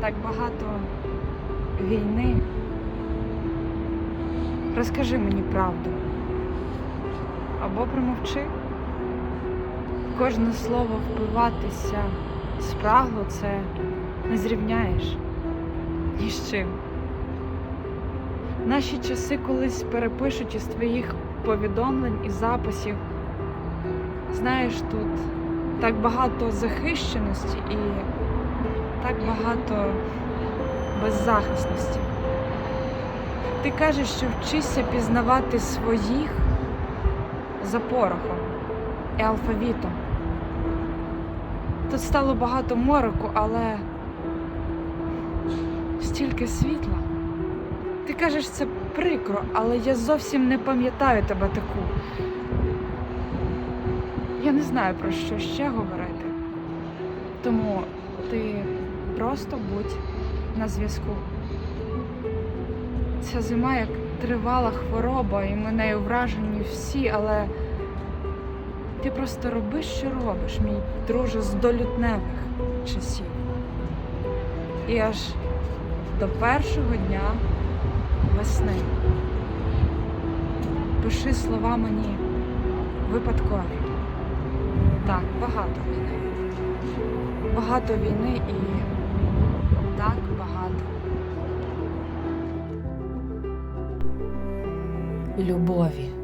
так багато війни. Розкажи мені правду. Або промовчи. Кожне слово впиватися спрагло це не зрівняєш ні з чим. Наші часи колись перепишуть із твоїх повідомлень і записів. Знаєш, тут так багато захищеності і так багато беззахисності. Ти кажеш, що вчишся пізнавати своїх за порохом і алфавітом. Тут стало багато мороку, але стільки світла. Ти кажеш, це прикро, але я зовсім не пам'ятаю тебе таку. Я не знаю про що ще говорити. Тому ти просто будь на зв'язку. Ця зима як тривала хвороба, і ми нею вражені всі, але ти просто роби, що робиш, мій друже з долютневих часів. І аж до першого дня весни. Пиши слова мені випадкові. Так, багато війни. Багато війни і любові.